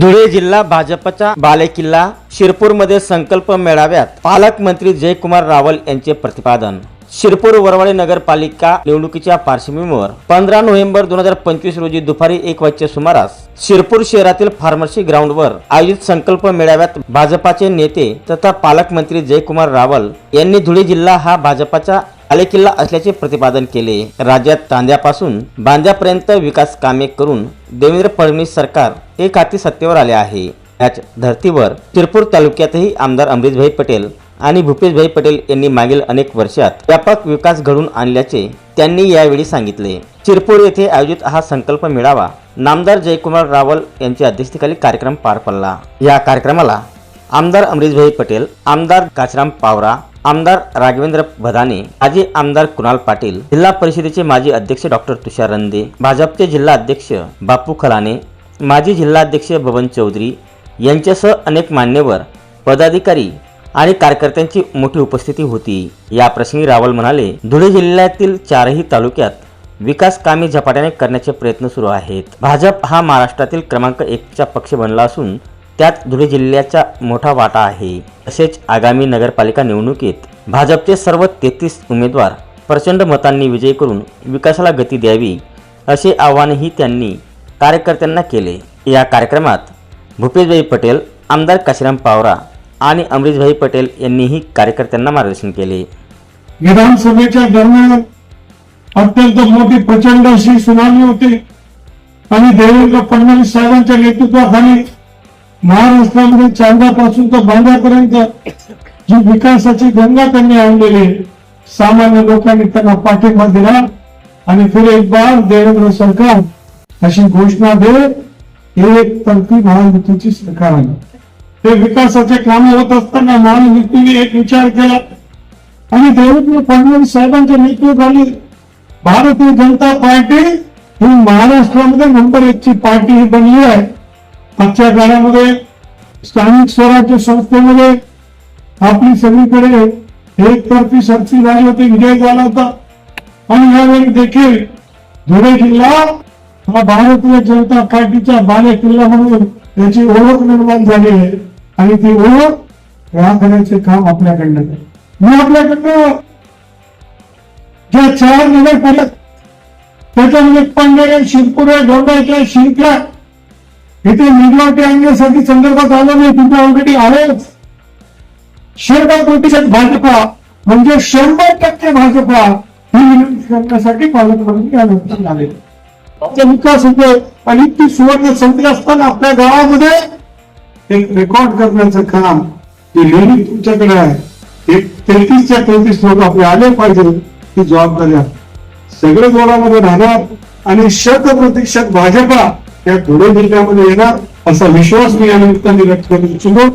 धुळे जिल्हा भाजपचा बालेकिल्ला. शिरपूरमध्ये संकल्प मेळाव्यात पालकमंत्री जयकुमार रावल यांचे प्रतिपादन. शिरपूर वरवडे नगरपालिका निवडणुकीच्या पार्श्वभूमीवर पंधरा नोव्हेंबर दोन हजार पंचवीस रोजी दुपारी एक वाजच्या सुमारास शिरपूर शहरातील फार्मसी ग्राउंडवर आयोजित संकल्प मेळाव्यात भाजपाचे नेते तथा पालकमंत्री जयकुमार रावल यांनी धुळे जिल्हा हा भाजपाचा आलेकिल्ला असल्याचे प्रतिपादन केले. राज्यात तांद्यापासून बांद्यापर्यंत विकास कामे करून देवेंद्र फडणवीस सरकार एक हाती सत्तेवर आले आहे. याच धर्तीवर शिरपूर तालुक्यातही आमदार अमरीशभाई पटेल आणि भूपेशभाई पटेल यांनी मागील अनेक वर्षात व्यापक विकास घडून आणल्याचे त्यांनी यावेळी सांगितले. शिरपूर येथे आयोजित हा संकल्प मेळावा नामदार जयकुमार रावल यांच्या अध्यक्षतेखाली कार्यक्रम पार पडला. या कार्यक्रमाला आमदार अमरीशभाई पटेल आमदार काचराम पावरा आमदार राघवेंद्र भदाने माजी आमदार कुणाल पाटील जिल्हा परिषदेचे माजी अध्यक्ष डॉक्टर तुषार रंदे भाजपचे जिल्हा अध्यक्ष बापू खलाने माजी जिल्हाध्यक्ष बबन चौधरी यांच्यासह अनेक मान्यवर पदाधिकारी आणि कार्यकर्त्यांची मोठी उपस्थिती होती. या प्रसंगी रावल म्हणाले धुळे जिल्ह्यातील चारही तालुक्यात विकास कामे झपाट्याने करण्याचे प्रयत्न सुरू आहेत. भाजप हा महाराष्ट्रातील क्रमांक एकचा पक्ष बनला असून त्यात धुळे जिल्ह्याचा मोठा वाटा आहे. तसेच आगामी नगरपालिका निवडणुकीत भाजपचे सर्व तेहतीस उमेदवार प्रचंड मतांनी विजय करून विकासाला गती द्यावी असे आवाहनही त्यांनी कार्यकर्त्यांना केले. या कार्यक्रमात भूपेशभाई पटेल आमदार काशीराम पावरा आणि अमरीशभाई पटेल यांनीही कार्यकर्त्यांना मार्गदर्शन केले. विधानसभेच्या दरम्यान अत्यंत मोठी प्रचंड अशी सुनावणी होती आणि देवेंद्र फडणवीस साहेबांच्या नेतृत्वाखाली महाराष्ट्रामध्ये चांदापासून तर बांद्यापर्यंत जी विकासाची गंगा त्यांनी आणलेली सामान्य लोकांनी त्यांना पाठिंबा दिला आणि फिर एक बार देवेंद्र सरकार अशी घोषणा देत एक तर्फी महायुतीची सरकार आली ते विकासाचे काम होत असताना महायुतीने एक विचार केला. आणि देवेंद्र फडणवीस साहेबांच्या नेतृत्वाखाली भारतीय जनता पार्टी ही महाराष्ट्रामध्ये नंबर एकची पार्टी ही बनली आहे. आजच्या काळामध्ये स्थानिक स्वराज्य संस्थेमध्ये आपली सगळीकडे एकतर्फी सरसी झाली होती विजय झाला होता. आणि यावेळी देखील धुळे जिल्हा हा भारतीय जनता पार्टीचा बाले किल्ला म्हणून त्याची ओळख निर्माण झाली आहे. आणि ती ओळख राखण्याचे काम आपल्याकडनं मी आपल्याकडनं ज्या चार नगर पालक त्याच्यामध्ये पांढरे शिरपुरे गोंडाच्या शिंकला इथे मेजॉरिटी आणण्यासाठी संदर्भात आलं नाही तिथे ऑलरेडी आलेच. शंभर प्रतिशत भाजपा म्हणजे शंभर टक्के भाजपा ही विनंती करण्यासाठी पालकमंत्री यानंतर आले. ते विकास होतोय. आणि ती सुवर्ण संधी असताना आपल्या गावामध्ये एक रेकॉर्ड करण्याचं काम ही नेहमी तुमच्याकडे आहे एक तेहतीसच्या तेहतीस लोक आपले आले पाहिजे ही जबाबदारी आहे. सगळे जोरामध्ये राहणार आणि शत प्रतिशत भाजपा या धुळे जिल्ह्यामध्ये येणार असा विश्वास मी या निमित्ताने व्यक्त करू इच्छितो.